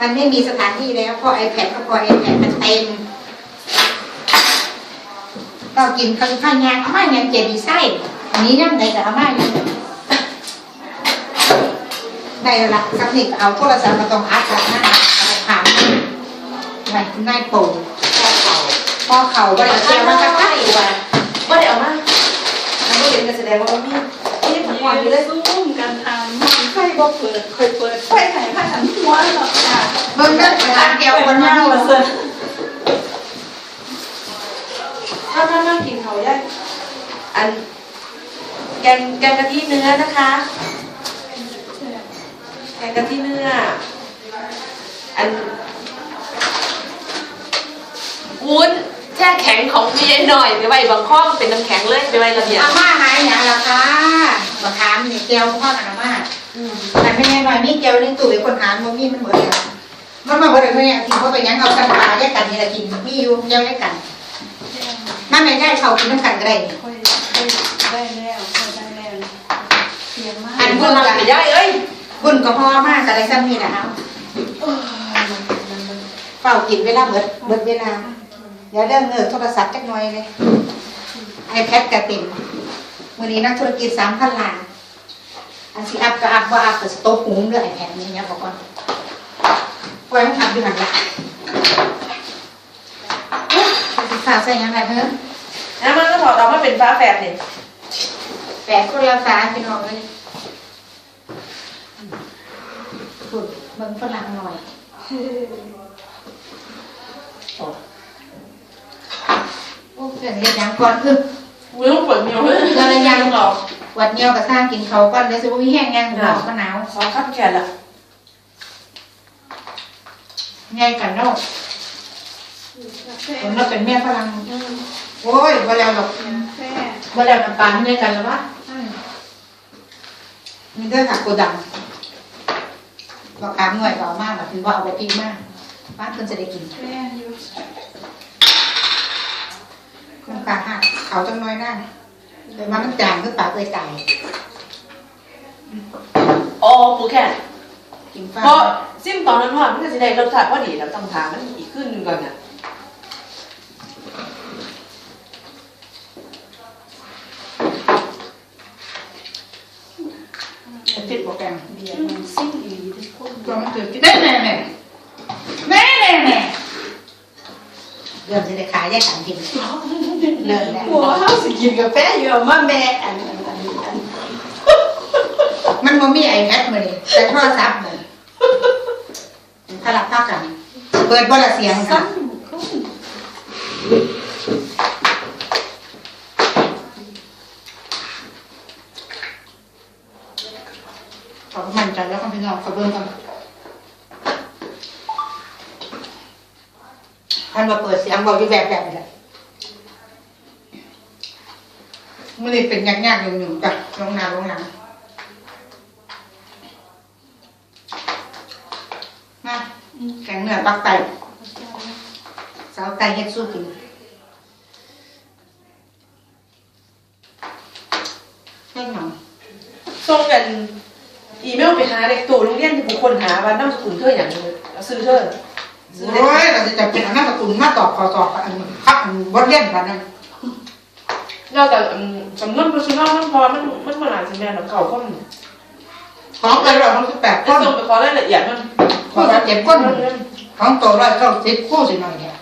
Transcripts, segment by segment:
มันไม่มีสถานที่แล้วเพราะ iPad ก็พอ iPad มันเต็มเรากินข้าวข้าวยางอาม่ายังเจ็บดีไส้อันนี้ยังไงกับอาม่ายังได้ละสักนิดเอาโทรศัพท์มาตรงอัดกับหน้าเอาผ่านไว้นายโป่งพอเข่าก็ได้เกี่ยวมันสักพักอีกว่าว่าเดี๋ยวเอามามันก็เห็นการแสดงว่ามีนี่ผักหวานอยู่เลย ซุ่มกันทำมันไฟ บ่เปิดเคยเปิดไฟไหนผ้าฉันหัวนหรอกค่ะเบิ่งเด้อร้านเดียวคนมาเงาที่เสือถ้าถ้านั่งกินเขาได้ อันแกงแกงกะทิเนื้อนะคะ แกงกะทิเนื้อ อันวุ้นแช่แข็งของพี่ยายหน่อยไปไว้บางข้อมันเป็นน้ำแข็งเลยไปไว้ระเบียบอาม่าหายหยังละคะมาถามนี่เจียวพ่อกับอามาอืม แต่ไม่แน่หน่อยมีเจียวในตู้ไอ้คนหามันมีมันหมดเลยมันมาบ่ได้เมื่อกินเพราะไปยังเอาสันปลาแยกกันนี่ละกินมีอยู่เจียวแยกกันนั่นไม่ได้เขากินน้ำกันก็ได้ได้แล้วได้แล้วเสียงมากอันบุญมาพี่ยายเอ้ยบุญก็พ่อมากก็ได้ซ้ำนี่แหละครับเฝ้ากินเวลาเบิดเบิดเวลาเดี๋ยวเรื่องเงินโทรศัพท์จักหน่อยเลยไอแพดกระติ่มวันนี้นักธุรกิจสามพันล้าน อันสิอัพก็อัพว่าอัพก็สต๊อปหูเรื่องไอแพดนี่เนี่ยบอกก่อนปล่อยมันทำอยู่หันละสิฝากใส่ยังไงเฮ้อแล้วมันก็ถอดออกมาเป็นฟ้าแฝดเนี่ยแปดคนละฟ้าพี่น้องเลยฝึกเบิ่งฝรั่งหน่อยโอ้โอ้เกิดเหตุยังก่อนคือวิวเปิดเมียวเลยเราเลยยังหรอก วัดเนียวกับสร้างกินเขาก่อนเดี๋ยวสิบ่มีแห้งยังหนาวก็หนาวขอข้ามแขนละไงกันเนาะผมเราเป็นแม่ฝรั่งโอ้ยบ่แล้วหรอกแค่บ่แล้วน้ำปลาเนี่ยกันแล้ววะมีเด้อค่ะโกดังบอกถามหน่วยก็เอามากแบบถือว่าเอาไปปีมากบ้านเพิ่นจะได้กินแค่อยู่น้ำปลาหักเขาจังน้อยหน้า แต่ว่ามันจางคือปลาเอ้ยตายอ๋อปูแขนกินฟ้าเพราะซิมตอนนั้นว่ามันก็จะได้รสชาติพอดีแล้วต้องทานมันอีกขึ้นหนึ่งก่อนน่ะติดโปรแกรมเบียร์มันซิ่งอีทุกคนตัวมันถือกินได้แน่แน่แน่แน่แน่ เริ่มจะได้ขายแยกกันกินเริ่มแล้วหัวเฮาสิกินกาแฟอยู่มาแม่อันอันอันอันมันบ่มีไอ้แพดมาเลยแต่โทรศัพท์เลยถ้ารับภากัน เปิดบ่ลเสียงสั้ค่ะนคนขอมั่นใจแล้วก็พี่น้องขอเบิ่งกัน ท่านมาเปิดเสียงบอกอยู่แบบแบบนี้แหละมันเลยเป็นยากๆหยุ่งๆจ้ะลงน้าลงหลังมาแกงเหนือปักไตสาวไตเฮ็ดสู้กินแค่หนังส่งกัน อีเมลไปหาเด็กตู่โรงเรียนที่ผู้คนหาว่าน้ำสกุลเธออย่างเอาซื้อเธอ โอ้ได้ยเราจะเป็นอันนั้นตระกุลมาตอบขอตอบอันพักอันวัดเล่นกันนั่นนอกจากอืมจำนวนผู้ชนะมันพอมันมันมันอาจจะแม่นเก่าคนของเลยเราต้องสิบแปดคจะนส่งไปขอรายละเอียดมันของเราเจ็ดคนของโตร้อยเก้าสิบคู่สิหน่อยเนี่ย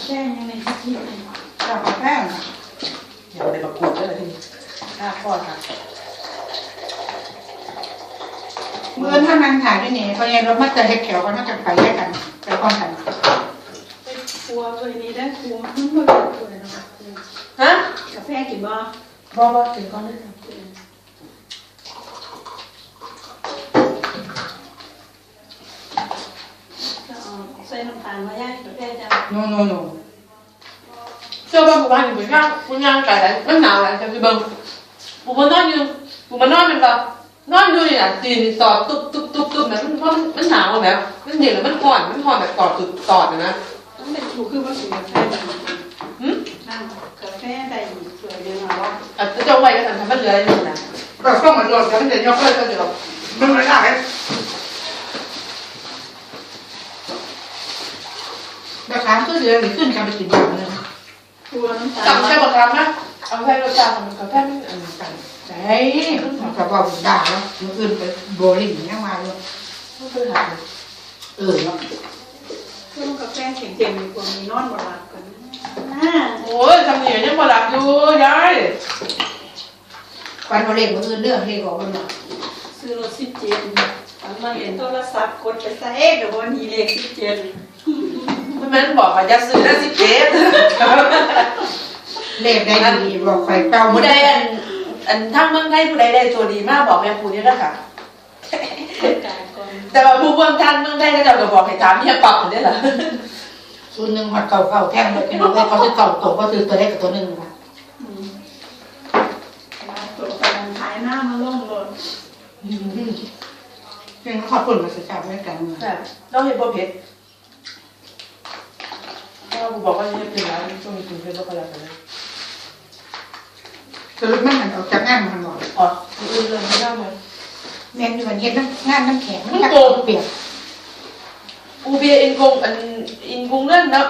แค่ยังไงที่ชอบกาแฟนะอย่าไปประกวดเลยทีนี้ค่าคลอดค่ะ เมื่อถ้ามันถ่ายด้วยนี่เพราะงั้นเรามักจะเฮ็ดแถวกันน่าจะไปแยกกันไปพร้อมกันไปครัวเบอร์นี้ได้ครัวมันบ่ได้ครัวเนาะฮะกาแฟกินบ่บอกว่าถึงก่อนเลยจะเอาใส่น้ำตาลมาย่างกาแฟจะโนโนโนเชื่อว่าผู้บ้านอยู่ข้างคุณย่างไก่แล้วมันหนาวแล้วจะไปเบิ่งผู้คนนอนอยู่ผู้มันนอนเป็นแบบ นอนอยู่นี่น่ะตีนตอดตุ๊บตุ๊บตุ๊บตุ๊บแบบมันเพราะมันมันหนาวแบบมันเย็นแล้วมันห่อนมันห่อนแบบตอดตุ๊บตอดนะต้องเป็นถูกคือว่าสิกาแฟได้หืมนั่งกาแฟได้สวยเดียวมาว่าอาจจะจงไว้ก็สั่งทำมันเหลืออยู่นะก็ต้องมาตรวจกันเดี๋ยวยกเลิกก็เดี๋ยวมันไม่ได้ราคาก็เดือนหรือขึ้นกันไปกี่บาทเลยกลัวน้ำตาจับใช่ปะครับนะเอาใช้รถจักรมันก็แค่ไม่อันกั นใช่มันจะบอกด่าแล้วมันขึ้นไปโบลิ่งยังมาเลยไม่เคยหาเออเนาะเครื่องกาแฟเค็มๆมีคนมีนอนบนหลับกันอ่าโอ้ยทำเหนียวยังบ่หลับอยู่ยายวันโบลิ่งมันอื่นเรื่องเรียกออกมันเนาะซื้อรถสิบเจ็ดตอนมาเห็นโทรศัพท์กดไปใส่เอ๊ะเดี๋ยววันนี้เลขสิบเจ็ดมันแม่นบอกว่าจะซื้อได้สิบเจ็ดเลขได้ดีบอกไฟเป้าผู้ใด อันอันทั้งเมืองไทยผู้ใดได้ตัวดีมากบอกแม่ปูนี่นะคะจ่ายก่อนแต่ว่าผู้คนทางเมืองไทยก็จะบอกให้ถามเฮียปรับนี่แหละศูนย์หนึ่งหอดเก่าเก่าแท่งเลยพี่น้องเลยเขาจะเก่าตกก็คือตัวเลขกับตัวหนึ่งค่ะอืมมาตัวกำลังขายหน้ามาล่องรถยังขอบคุณมาศึกษาด้วยกันเราเห็นบ่เผ็ดเราบอกว่าจะเป็นร้านช่วงนี้กินเผ็ดก็แล้วกันนะ สรุปมันหันออกจากงานมันหน่อยอ๋ออื่นเลยไม่ได้เลยแม่นอยู่วันเฮ็ดน้ำงานน้ำแข็งมันกัดเปียกอูเบียอินกงอันอินกงเล่นนะ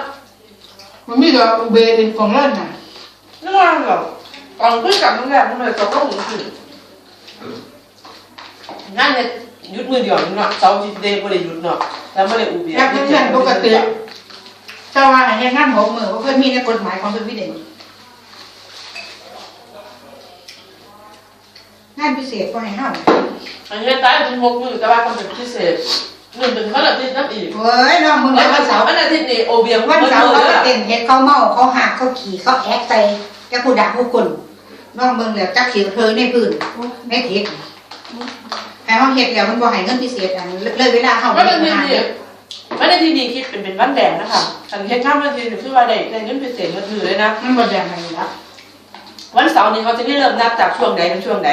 มันมีแต่อุเบเป็นของเล่นน่ะนึกว่าเหรอตอนขึ้นกลับโรงแรมมันเลยตกลงขึ้นงานเนี่ยหยุดมือเดียวนึงเนาะเสาร์อาทิตย์เดย์ไม่ได้หยุดเนาะแล้วไม่ได้อูเบียแล้วเพื่อนปกติเจ้าว่าให้เฮ็ดงานหกมือเพราะเพื่อนมีในกฎหมายของสวีเดน งานพิเศษก็ให้เฮาอันนี้ตายถึงหกมือแต่ว่าคนเป็นพิเศษเงินเป็นวันอาทิตย์นับอีกเฮ้ยน้องมึงวันวันเสาร์วันอาทิตย์นี่โอเบียวันเสาร์เลเขายจะเต้นเฮ็ดเขาเมาเขาหักเขาขี่เขาแอกใส่แกกูด่าผู้คนน้องเบิ่งแล้วจักเสียเธอในพื้นในเทคให้เฮาเฮ็ดแล้วมันบ่ให้เงินพิเศษอันเลยเวลาเฮาวันอาทิตย์นี่วันอาทิตย์นี่คิดเป็นเป็นวันแดงนะคะอันเฮ็ดข้ามวันอาทิตย์นี่คือว่าได้ได้เงินพิเศษมาถือเลยนะมันบ่ได้ให้ละวันเสาร์นี้เขาจะไม่เริ่มนับจากช่วงใดเป็นช่วงใด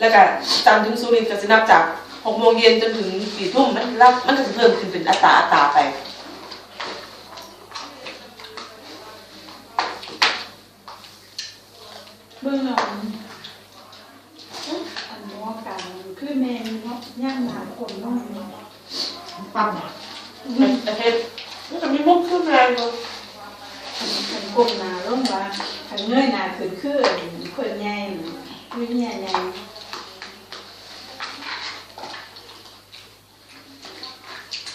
แล้วก็จันทร์ถึงศุกร์นี่ก็จะนับจากหกโมงเย็นจนถึงสี่ทุ่มมันรับมันก็จะเพิ่มขึ้นเป็นอัตราอัตราไปเบื้องหลังอันนี้ว่าการคือแมงเนาะย่างหนาคนน้อยเนาะปั๊บแต่เฮ็ดมันก็มีมุกขึ้นแรงอยู่ขันกลมหนาลงว่าขันเงยหนาขึ้นขึ้นคนใหญ่วิ่งใหญ่ใหญ่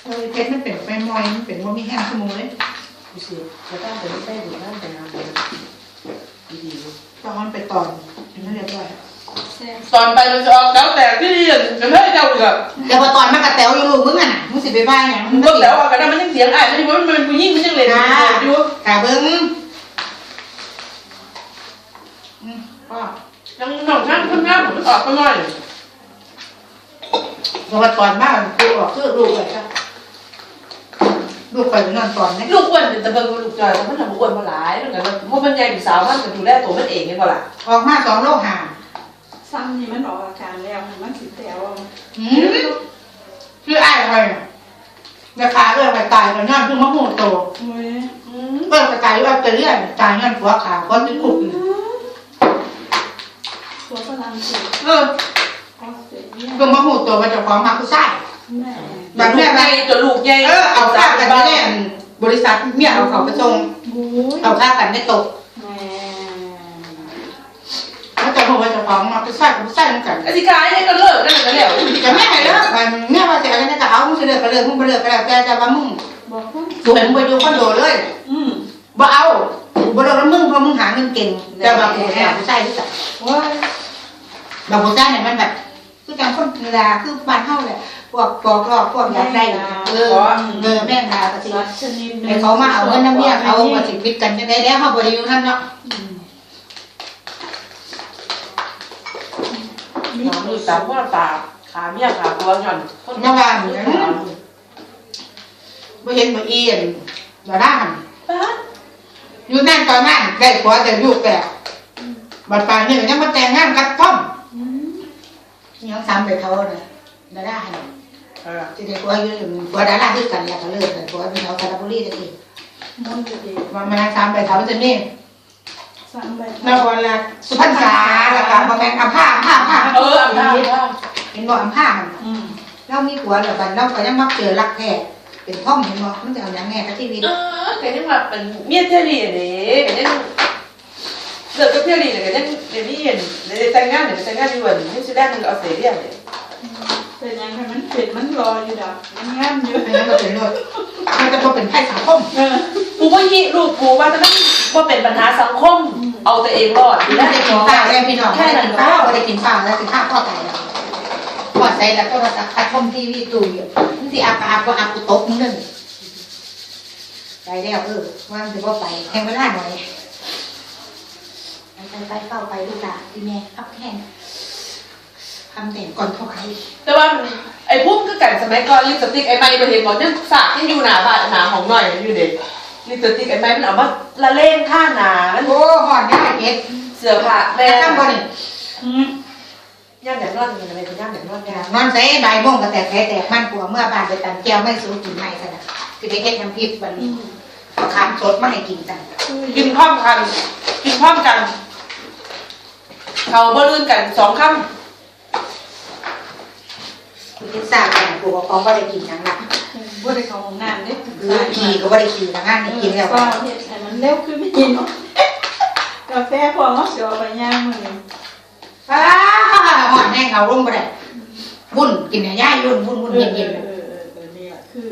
เออเพชรมันเป็นไปมอยมันเป็นบ่มีแห้งขโมยดูสิแล้วก็เป็นได้ดูนั่นเป็นอะไรดีต้องมันไปตอนมันเรียบร้อยแซ่บๆตอนไปมันจะออกแล้วแต่ที่เรียนจะให้เจ้าอีกอะแต่พอตอนมันกระแตวอยู่ลูกมึงอะน่ะมึงสิไปบ้านหยังมันก็แล้วว่ากันมันยังเสียงอะมันมันเป็นผู้หญิงมันยังเล่นอยู่กะเบิ่งอืมก็ยังหน่องช่างขึ้นหน้าผมออกก็น้อยเพราะว่าตอนบ้านกูออกคือลูกเลยค่ะ ลูกไปนอนตอนนี้ลูกอ้วนแต่เบิ่งลูกจอยแต่มันทำอ้วนมาหลายแล้วกันเพราะมันใหญ่เป็นสาวมันก็ดูแลตัวมันเองนี่บ่ล่ะออกมาสองโลหะซ้ำนี่มันออกอาการแล้วมันสิแตวอืมคืออ้ายอะไรน่ะราคาเอื้อไปตายแล้วนั่นคือมะม่วงโตโอ้ยอืมเอื้อไปตายว่าจะเลื่อนตายนั่นหัวขาก็ติดคุกอยู่ตัวฝรั่งเศสเออออสเตรเลียคือมะม่วงโตว่าเจะของมาคือไส้ แม่แบบแม่ใหไปญ่จนลูกใหญ่เออเอาค่ากันไม่ได้บริษัทเมียเอาเขาไปส่งบู๊ยเอาค่ากันไม่ตกแม่แล้วจะบอกว่าเจะของมาคือไส้คือไส้เหมือนกันอธิการเนี่ยก็เลิกนั่นแหละแล้วจะไม่ให้เลิกไปเมียว่าจะอะไรก็เอามึงจะเลิกก็เลิกมึงไม่เลิกก็แล้วแต่จะว่ามึงบอกว่าสูงมึงไปอยู่คอนโดเลยอืมบ่เอาบ่เลิกแล้วมึงเพราะมึงหาเงินเก่งแต่ว่ากูแอบใส่ที่ใส่ว่าแบบกูใส่เนี่ยมันแบบคือการคนเวลาคือบ้านเฮาแหละพ วกปอกลอกพวกอยากได้เออเออแม่งดาก็สิสัตว์ชนิดหนึ่งให้เขามาเอาเงินน้ำเมียเขาก็สิคิดกันจังได๋แล้วเฮาบ่ได้อยู่นั่นเนาะอืมน้องลูกสาวพ่อปากขาเมียขาตัวหย่อนคนเมื่อวานเนี่ยบ่เห็นบ่เอียนบ่ได้หั่นป้าอยู่นั่นตอนนั้นได้ผัวแต่ลูกแปดบัดปานนี้ก็ยังมาแต่งงานกับท่อมอืมยังซ้ำไปเขาน่ะบ่ได้หั่น เออสิได้ผัวอยู่ผัวดาราคือกันแล้วก็เลิกเลยผัวเป็นชาวสระบุรีตะกี้มันจะดีว่ามันซ้ำไปเขาจะนี่สามใบนครราชสุพรรณษาแล้วก็บ่แม่นอำภาอำภาอำภาเออเห็นบอกอัมพามันอืมเรามีผัวแล้วบัดเราก็ยังมักเจอรักแท้เป็นท่อมเห็นบอกมันจะเอาอย่างแง่กับชีวิตเออแต่ยังแบบเป็นเมียเทียรีนี่แต่ยังเลิกกับเทียรีเนี่ยก็ยังเดี๋ยวนี้เห็นเดี๋ยวแต่งงานเดี๋ยวแต่งงานดีกว่านี่สุดแรกมันก็ออสเตรเลียเลย เป็นยังไงมันเป็ดมันรออยู่ดอกมันงามอยู่อันนั้นก็เป็นรถมันจะพอเป็นไพ่สังคมเออกูว่ายี่ลูกกูว่าจะต้องว่าเป็นปัญหาสังคม เอาตัวเองรอดไม่และได้เด็กกินน้องข้าวแล้วพี่น้องไม่แค่ได้นั้กินนก็ข้าวไม่ได้กินข้าวแล้วกินข้าวพ่อตายแล้วพอดใส่แล้วก็มาตัดคอมทีวีตู้อยู่นี่สิอาบอาบก็อาบกูตกมึงนึงไปแล้วเออว่างจะว่าไปแข่งเวลาหน่อยไปไปเข้าไปลูกหลานพี่แม่พักแข่ง ทำแต่งก่อนเข้าใครแต่ว่าไอ้พวกก็กันสมัยก่อนลิปสติกไอ้ไม้มาเห็นหมดยังสากยังอยู่หนาบาดหนาของหน่อยอยู่เด็กลิปสติกไอ้ไม้มันเอามาละเล่นข้าหนามันโอ้หอนได้เก็ดเสื้อผ้าแม่แต่ตั้งบ่นี่อืมย่ามแบบนอนมันอะไรเป็นย่ามแบบนอนยานอนใส่ใบายโม่งก็แตกแผลแตกมันกลัวเมื่อบ้านไปตันแก้วไม่สู้กินไม่ขนาดคือไปเฮ็ดน้ำพริกวันนี้เอาขามสดมาให้กินกันกินพร้อมกันกินพร้อมกันเขาบ่ลื่นกันสองค คือกินซากันกลัวของว่าได้กินหยังละบ่ได้เข้าห้องน้ำเด้คือขี่ก็ว่าได้ขี่ทางงานนี่กินแล้วก็เฮ็ดให้มันเร็วขึ้นไม่กินเนาะกาแฟพอเฮาสิเอาไปย่างมื้อนี้อ้าหอนแห้งเอาลงบ่ได้วุ่นกินเนี่ยย่ายยุ่นวุ่นวุ่นเอเย็อนเอเย็นอเออเออนี่ล่ะคือ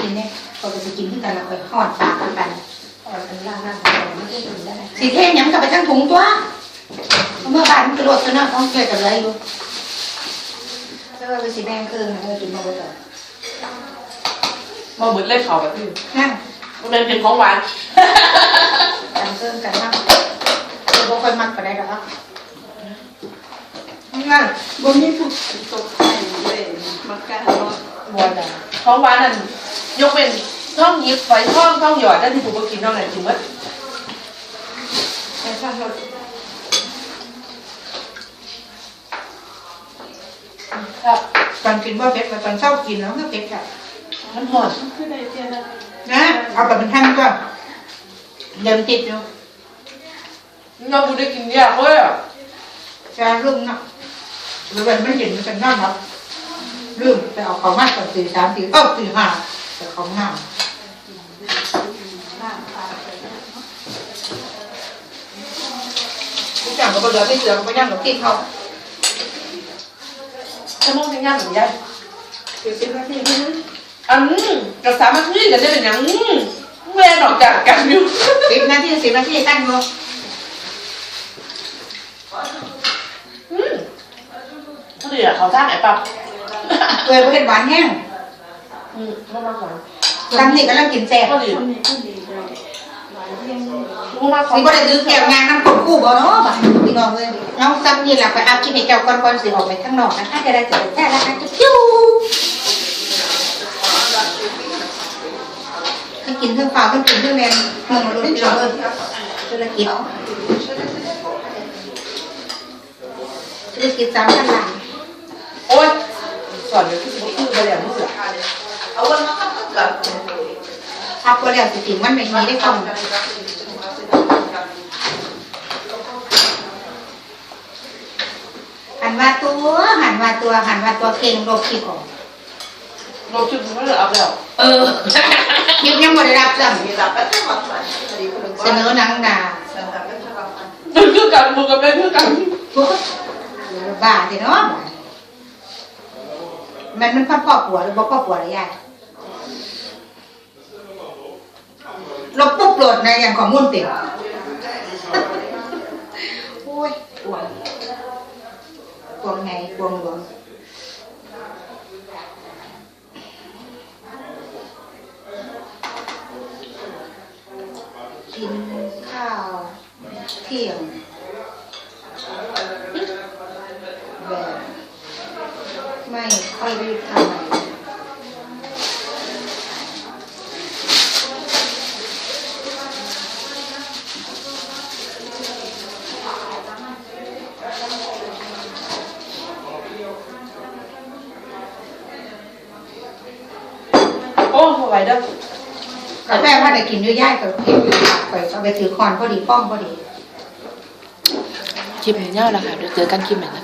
กินเนี่ยเขาก็จะกินที่กันแล้วไปหอดปากกันไปำอันล่างนั่งไม่ได้กินได้สีเทหยังกับไปทั้งถุงตัว เมื่อบ้านมันกระโดดซะเนาะต้องช่วยกันเลยอยู่ แล้วก็ไปสีแดงคืนนะเออกินมาบ่ได้มาเหมือนเล่นเขาแบบนี้นั่งมันเป็นเป็นของหวานกันเพิ่มกันมากเราบ่ค่อยมักปานใดดอกนั่นบ่มีผู้ตกใจเลยมักกะเนาะบัวจ้ะของหวานนั่นยกเป็นท่องยิบไฟท่องท่องหยอดได้ที่ผมก็กินท่องไหนกินมั้ยแต่ช่างเรา ครับตอนกินว่าเผ็ดตอนเช้ากินแล้วก็เผ็ดค่ะมันหอดมันคือได้เพียงละนะเอาแบบเป็นท่านก็เดิมติดอยู่เราบูได้กินยากเว้ยจะรุ่งเนาะหรือว่าไม่เห็นมันจะนอนครับลืมไปเอาของมากกว่าสี่สามสี่เอ้าสี่ห้าแต่ของห้าน้ำปลาไปเนาะทุกอย่างมันก็เหลือไม่เสือมันก็ย่างหลงที่เขา จะมองยังยากเหมือนยันเดี๋ยวสิบนาทีนี่นะอันกับสามัคคีกันได้เป็นอย่างแม่ดอกจากกันอยู่สิบนาทีสิบนาทีตั้งอยู่อืมเขาดีอะเขาสร้างไอ้ปั๊บเว้ยเป็นหวานแห้งอืมมากมากกว่าตั้งนี่กำลังกินแซ่บเขาดี สิบ่ได้ซื้อแก้วงานน้ำกบกู้บ่เนาะบ่พี่น้องเลยน้องซ้ำนี่แหละไปอาบกินให้เจ้าก่อนก่อนสิออกไปข้างนอกนะคะจะได้เจอแค่ละกันจิ้วให้กินเครื่องเปล่าให้กินเครื่องแรงเมืองมาลุ้นพี่น้องเอ้ยธุรกิจธุรกิจสามพันล้านโอ๊ยสอนเดี๋ยวที่สมมติคือไปอย่างนี้เหรอเอาวันมาครับกับ ทับก็แล้วสิถึงมันไม่มีได้ต้องหันว่าตัวหันว่าตัวหันว่าตัวเก่งโลกคิดออกเราชุดมันไม่เหลือเอาแล้ว เออคิดยังไม่ได้รับซ้ำเสนอหนังหนามันคือกันมันกับเป็นคือกันพวกบ้าสิเนาะมันมันพ่อพ่อผัวหรือบ่พ่อผัวหรือยายล บปุ๊บโหลดในอย่างของมุ่นเต็มโอ้ยปวดปวดไงปวดหลวงกินข้าวเที่ยง แบบไม่ค่อยรีบทำอะไร โอ้พอไหวเด้อกาแฟว่า ไปกินด้วยย่ายกับเก็บไปเอาไปถือคอนพอดีป้องพอดีคลิปนี้แล้วล่ะค่ะเดี๋ยวเจอกันคลิปหม่นะคะ